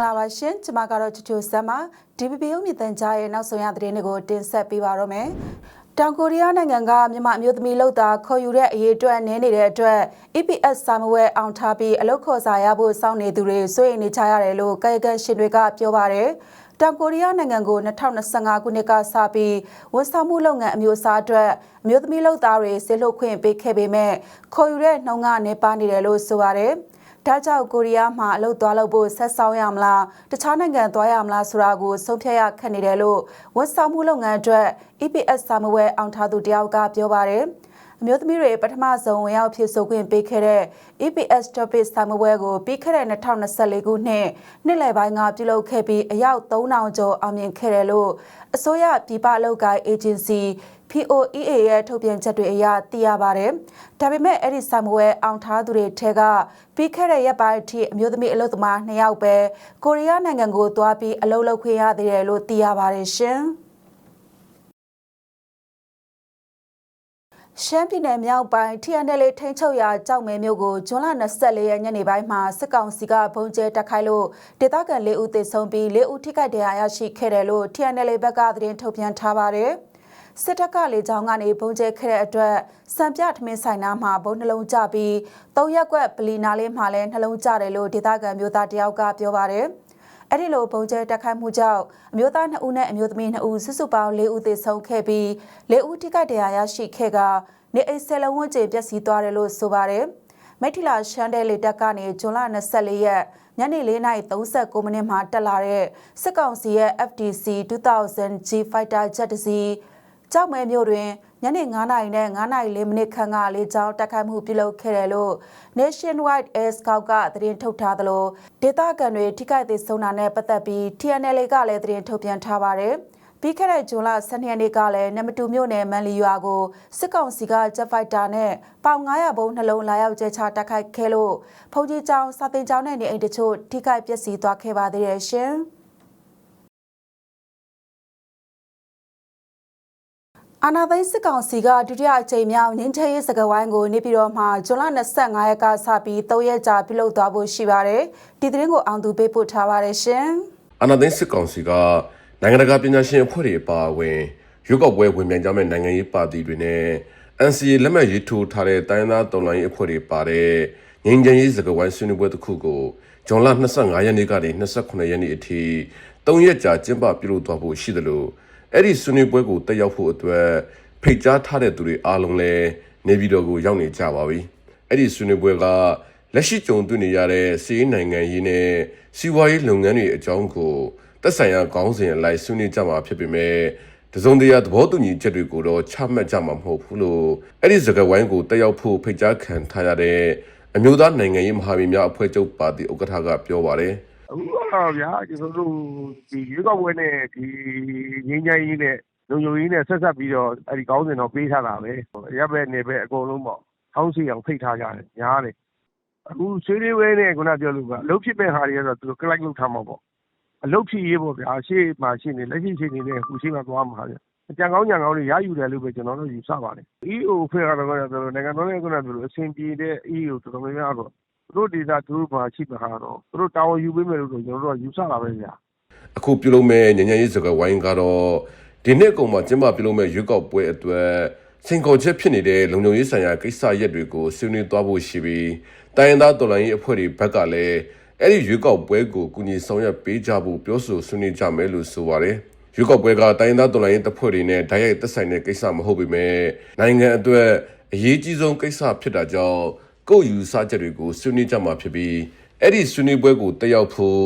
္ဂလာပါရှင်ကျွန်မကတော့ချူချူဆမ်ပါ DPP ဥမြင့်တန်ကြားရဲ့နောက်ဆုံးရသတင်းတွေကိုတင်ဆက်ပေးပါတော့မယ်တောင်ကိုရီးယားနိုင်ငံကမြန်မာအမျိုးသမီးလောက်တာခေါ်ယူတဲ့အရေးအတွက်နည်းနေတဲ့အတွက် EPS စာမဝဲအောင်ထားပြီးအလုတ်ခေါ်စာရဖို့စောင့်နေသူတွေစိုးရိမ်နေကြရတယ်လို့ကာယကံရှင်တွေကပြောပါတယ်တောင်ကိုရီးယားနိုင်ငံကို2025ခုနှစ်ကစပြီးဝန်ဆောင်မှုလုပ်ငန်းအမျိုးအစားအတွက်အမျိုးသမီးလုပ်သားတွေဆေးလွတ်ခွင့်ပေးခဲ့ပေမဲ့ခေါ်ယူတဲ့နှုန်းကနေပါနေတယ်လို့ဆိုပါတယ်။ ဒါကြောင့်ကိုရီးယားမှာအလုပ်သွားလုပ်ဖို့ဆက်ဆောင်ရမလားတခြားနိုင်ငံသွားရမလားဆိုတာကိုဆုံးဖြတ်ရခက်နေတယ်လို့ဝန်ဆောင်မှုလုပ်ငန်းအတွက် EPS စာမဝဲအောင်ထားသူတယောက်ကပြောပါတယ်အမျိုးသမီးတွေပထမဆုံးဝင်ရောက်ဖြစ်ဆိုခွင့်ပေးခဲ့တဲ့ EPS Topic စာမပွဲကိုပြီးခဲ့တဲ့2024ခုနှစ်နှစ်လယ်ပိုင်းကပြုလုပ်ခဲ့ပြီးအယောက်3000ကျော်အောင်မြင်ခဲ့တယ်လို့အစိုးရပြည်ပအလုပ်ကိုင်း agency POEA ရဲ့ထုတ်ပြန်ချက်တွေအရသိရပါတယ်။ဒါပေမဲ့အဲ့ဒီဆာမွဲအောင်ထားသူတွေထဲကပြီးခဲ့တဲ့ရက်ပိုင်းအထိအမျိုးသမီးအလုပ်သမား2ယောက်ပဲကိုရီးယားနိုင်ငံကိုသွားပြီးအလုပ်လုပ်ခွင့်ရသေးတယ်လို့သိရပါတယ်ရှင်။ရှမ်းပြည်နယ်မြောက်ပိုင်း TNL ထိန်းချုပ်ရာကြောက်မဲမြို့ကိုဇွန်လ24ရက်ညနေပိုင်းမှာစစ်ကောင်စီကဘုံကျဲတက်ခိုက်လို့ဒေသခံ၄ဦးသေဆုံးပြီး၄ဦးထိခိုက်ဒဏ်ရာရရှိခဲ့တယ်လို့ TNL ဘက်ကသတင်းထုတ်ပြန်ထားပါတယ်။ စစ်တပ်ကလေကြောင်းကနေဘုံကျဲခဲ့တဲ့အတွက်စံပြထမင်းဆိုင်နာမှာဘုံနှလုံးကျပြီး၃ရက်ကွက်ပလီနာလေးမှာလည်းနှလုံးကျတယ်လို့ဒေသခံမျိုးသားတယောက်ကပြောပါတယ်။အဲ့ဒီလိုပုံကျဲတက်ခိုက်မှုကြောင့်အမျိုးသား2ဦးနဲ့အမျိုးသမီး2ဦးစုစုပေါင်း4ဦးသေဆုံးခဲ့ပြီး4ဦးထိခိုက်ဒဏ်ရာရရှိခဲ့ကနေအိတ်ဆယ်လုံးဝန်းကျင်ပျက်စီးသွားတယ်လို့ဆိုပါတယ်။မိထီလာရှမ်းတဲလေတက်ကနေဇွန်လ24ရက်ညနေ4:39မိနစ်မှာတက်လာတဲ့စစ်ကောင်စီရဲ့ FDC 2000 G Fighter Jet တစ်စီး ကြောက်မဲမြို့တွင်ညနေ9:00နာရီနဲ့9:00နာရီ4မိနစ်ခန့်ကလေကြောင်းတိုက်ခိုက်မှုပြုလုပ်ခဲ့တယ်လို့ Nationwide Air Scout ကသတင်းထုတ်ထားသလိုဒေသခံတွေထိခိုက်သေးဆုံးတာနဲ့ပတ်သက်ပြီး TNL ကလည်းသတင်းထုတ်ပြန်ထားပါတယ်။ပြီးခဲ့တဲ့ဇွန်လ12ရက်နေ့ကလည်းနမတူမြို့နယ်မန်လီရွာကိုစစ်ကောင်စီကဂျက်ဖိုက်တာနဲ့ပေါင်900ဘုံနှလုံးလာရောက်ကျဲချတိုက်ခိုက်ခဲ့လို့ဖုန်ကြီးကျောင်းစာတင်ကျောင်းနဲ့နေအိမ်တချို့ထိခိုက်ပျက်စီးသွားခဲ့ပါသေးတယ်ရှင်။ အာနာသိန်းစစ်ကောင်စီကဒုတိယအကြိမ်မြောက်ငင်းချရေးစကဝိုင်းကိုနေပြည်တော်မှာဇွန်လ25ရက်ကစပြီး3ရက်ကြာပြုလုပ်သွားဖို့ရှိပါတယ်။ဒီသတင်းကိုအောင်သူပေးပို့ထားပါတယ်ရှင်။အာနာသိန်းစစ်ကောင်စီကနိုင်ငံတကာပညာရှင်အဖွဲ့တွေအပါအဝင်ရွေးကောက်ပွဲဝင်မြန်ကြမဲ့နိုင်ငံရေးပါတီတွေနဲ့ NCA လက်မှတ်ရေးထိုးထားတဲ့တိုင်းသားတော်လှန်ရေးအဖွဲ့တွေပါတဲ့ငင်းချရေးစကဝိုင်းဆွေးနွေးပွဲတစ်ခုကိုဇွန်လ25ရက်နေ့ကနေ28ရက်နေ့အထိ3ရက်ကြာကျင်းပပြုလုပ်သွားဖို့ရှိတယ်လို့ အဲ့ဒီဆွေးနွေးပွဲကိုတက်ရောက်ဖို့အတွက်ဖိတ်ကြားထားတဲ့သူတွေအားလုံးလည်းနေပြည်တော်ကိုရောက်နေကြပါပြီအဲ့ဒီဆွေးနွေးပွဲကလက်ရှိကြုံတွေ့နေရတဲ့စီးရေးနိုင်ငံရေးနဲ့စီးပွားရေးလုပ်ငန်းတွေအကြောင်းကိုသက်ဆိုင်ရာခေါင်းစဉ်အလိုက်ဆွေးနွေးကြမှာဖြစ်ပေမဲ့တစုံတရာသဘောတူညီချက်တွေကိုတော့ချမှတ်ကြမှာမဟုတ်ဘူးလို့အဲ့ဒီစကားဝိုင်းကိုတက်ရောက်ဖို့ဖိတ်ကြားခံထားရတဲ့အမျိုးသားနိုင်ငံရေးမဟာမိတ်များအဖွဲ့ချုပ်ပါတီဥက္ကဋ္ဌကပြောပါတယ်။ အခုကတော့ဗျာကျွန်တော်တို့ဒီရွေးကောက်ပွဲနဲ့ဒီငင်းချိုင်းရေးနဲ့လုံခြုံရေးနဲ့ဆက်ဆက်ပြီးတော့အဲ့ဒီကောင်းစဉ်တော့ပေးထားတာပဲရပ်ပဲနေပဲအကုန်လုံးပေါ့ထောင်းစီအောင်ဖိတ်ထားကြတယ်ညားတယ်အခုဆွေးနွေးပွဲနဲ့ခုနပြောလို့ကအလုပ်ဖြစ်မဲ့ဟာတွေကတော့သူတို့ collect လုပ်ထားမှာပေါ့အလုပ်ဖြစ်ရေးပေါ့ဗျာရှေ့မှာရှိနေလက်ရှိရှိနေနဲ့ဟိုရှေ့မှာသွားမှာဗျကြံကောင်းကြံကောင်းတွေရယူတယ်လို့ပဲကျွန်တော်တို့ယူဆပါတယ် EO ဖွဲ့ကတော့နိုင်ငံတော်ရဲ့ခုနပြောလို့အဆင်ပြေတဲ့ EO တော်တော်များများတော့ သူတို့ဒေတာသူတို့ဘာရှိမှာတော့သူတို့တာဝန်ယူပေးမယ်လို့ကျွန်တော်တို့ကယူဆတာပဲဗျာအခုပြုလုပ်မဲ့ညဉ့်ညဉ့်ရေးစကားဝိုင်းကတော့ဒီနှစ်ကုန်မှာကျင်းပပြုလုပ်မဲ့ရွေးကောက်ပွဲအတွက်စင်ကောချက်ဖြစ်နေတဲ့လုံခြုံရေးဆိုင်ရာကိစ္စရပ်တွေကိုဆွေးနွေးသွားဖို့ရှိပြီးတိုင်းရင်းသားတော်လှန်ရေးအဖွဲ့တွေဘက်ကလည်းအဲ့ဒီရွေးကောက်ပွဲကိုကူညီဆောင်ရွက်ပေးကြဖို့ပြောဆိုဆွေးနွေးကြမယ်လို့ဆိုပါတယ်ရွေးကောက်ပွဲကတိုင်းရင်းသားတော်လှန်ရေးတပ်ဖွဲ့တွေနဲ့ဓာတ်ရိုက်သက်ဆိုင်တဲ့ကိစ္စမဟုတ်ပေမဲ့နိုင်ငံအတွက်အရေးကြီးဆုံးကိစ္စဖြစ်တာကြောင့် ကိုယ်ယူဆချက်တွေကိုဆွေးနွေးကြမှာဖြစ်ပြီးအဲ့ဒီဆွေးနွေးပွဲကိုတက်ရောက်ဖို့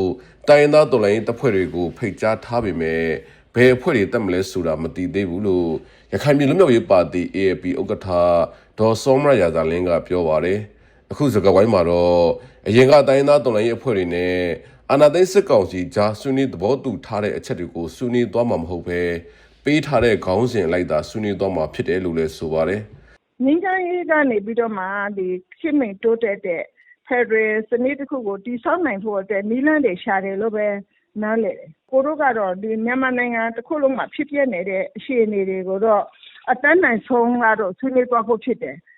တိုင်းရင်းသားတော်လှန်ရေးတပ်ဖွဲ့တွေကိုဖိတ်ကြားထားပေမဲ့ဘယ်အဖွဲ့တွေတက်မလဲဆိုတာမသိသေးဘူးလို့ရခိုင်ပြည်လူမျိုးရေးပါတီ AAP ဥက္ကဋ္ဌဒေါ်စောမရရာဇာလင်းကပြောပါတယ်အခုစကားဝိုင်းမှာတော့အရင်ကတိုင်းသားတော်လှန်ရေးအဖွဲ့တွေနဲ့အာဏာသိမ်းစစ်ကောင်စီကြားဆွေးနွေးသဘောတူထားတဲ့အချက်တွေကိုဆွေးနွေးသွားမှာမဟုတ်ဘဲပေးထားတဲ့ခေါင်းစဉ်လိုက်တာဆွေးနွေးသွားမှာဖြစ်တယ်လို့လည်းဆိုပါတယ်။ ငြိမ်းချမ်းရေးကနေပြီးတော့မှဒီခေတ်မီတိုးတက်တဲ့ ဖက်ဒရယ်စနစ်တခုကို တည်ဆောက်နိုင်ဖို့အတွက် နည်းလမ်းတွေရှာတယ်လို့ပဲ နားလည်တယ်။ကိုတို့ကတော့ဒီမြန်မာနိုင်ငံတစ်ခုလုံးမှာ ဖြစ်ပျက်နေတဲ့ အခြေအနေတွေကိုတော့ အတတ်နိုင်ဆုံးကတော့ ဆွေးနွေးသွားဖို့ဖြစ်တယ်အဲ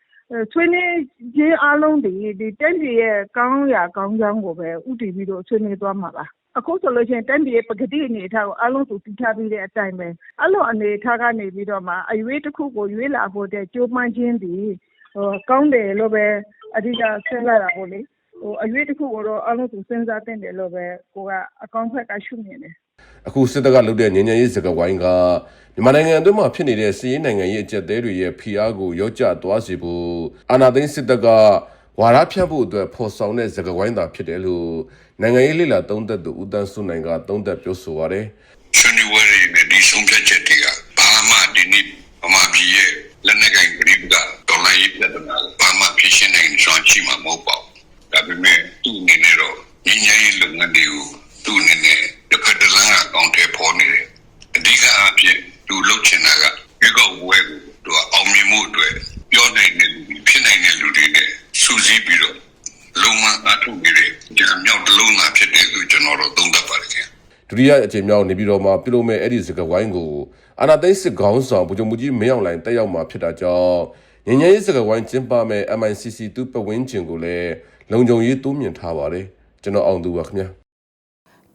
ဆွေးနွေးခြင်းအလုံးဒီဒီတက်ပြည်ရဲ့ ကောင်းရာကောင်းကြောင်းကိုပဲဥတည်ပြီးတော့ ဆွေးနွေးသွားမှာပါ အခုဆိုလို့ရှိရင်တက်ပြည်ရဲ့ ပကတိအနေအထားကိုအလုံးစုတည်ထားပြီးတဲ့အတိုင်းပဲ အဲ့လိုအနေအထားကနေပြီးတော့မှ အရွေးတစ်ခုကို ရွေးလာဖို့တဲ့ကြိုးပမ်းခြင်းဒီဟိုကောင်းတယ်လို့ပဲ အဓိက စဉ်းစားတာပေါ့လေဟိုအရွေးတစ်ခုကိုတော့အလုံးစုစဉ်းစားတင်တယ်လို့ပဲ ကိုကအကောင့်ဖက်က ရှုမြင်တယ် အခုစစ်တပ်ကလုပ်တဲ့ငြိမ်းချမ်းရေးစကားဝိုင်းကမြန်မာနိုင်ငံအတွင်းမှာဖြစ်နေတဲ့စီးရေးနိုင်ငံရေးအကြက်သေးတွေရဲ့ဖိအားကိုရော့ကျသွားစေဖို့အာဏာသိမ်းစစ်တပ်ကဝါရဖြတ်ဖို့အတွက်ဖော်ဆောင်တဲ့စကားဝိုင်းသာဖြစ်တယ်လို့နိုင်ငံရေးလှိလာသုံးသက်သူဦးတန်းစုနိုင်ကသုံးသက်ပြောဆိုပါတယ်ဆွေးနွေးပွဲတွေနဲ့ဒီဆုံးဖြတ်ချက်တွေကဘာမှဒီနေ့ဗမာပြည်ရဲ့လက်နက်ကင်ဂရိကတော်လိုင်းရေးပြဿနာကိုဘာမှဖြေရှင်းနိုင်စွမ်းရှိမှာမဟုတ်ပါဘူးဒါပေမဲ့သူ့အနေနဲ့တော့ညီညာရေးလုပ်ငန်းတွေကိုသူ့အနေနဲ့တစ်ဖက်တစ်လမ်းအကောင့်ထဲပေါ်နေတယ်အဓိကအဖြစ်သူလုပ်ချင်တာကရွေးကောက်ပွဲကိုသူကအောင်မြင်မှုအတွက်ပြောနိုင်တဲ့လူတွေဖြစ်နိုင်တဲ့လူတွေနဲ့စူးစီးပြီးတော့လုံးဝအထုနေတဲ့ကြံမြောက်တစ်လုံးသားဖြစ်တယ်လို့ကျွန်တော်တို့သုံးသပ်ပါတယ်ခင်ဗျဒုတိယအကြိမ်မြောက်နေပြည်တော်မှာပြုလုပ်မဲ့အဲ့ဒီစကားဝိုင်းကိုအာဏာသိမ်းစစ်ခေါင်းဆောင်ဗိုလ်ချုပ်မှုကြီးမင်းအောင်လှိုင်တက်ရောက်မှာဖြစ်တာကြောင့်ငြိမ်းချမ်းရေးစကားဝိုင်းကျင်းပမဲ့ MICC တူပဝင်းကျင်ကိုလည်းလုံခြုံရေးတိုးမြင့်ထားပါတယ်ကျွန်တော်အောင်သူပါခင်ဗျာ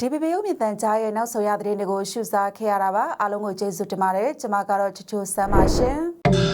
ဒီပီပီရုပ်မြင်သံကြားရဲ့နောက်ဆုံးရသတင်းတွေကိုရှုစားခဲ့ရတာပါအားလုံးကိုကျေးဇူးတင်ပါတယ်ကျွန်မကတော့ချစ်ချိုဆမ်းပါရှင်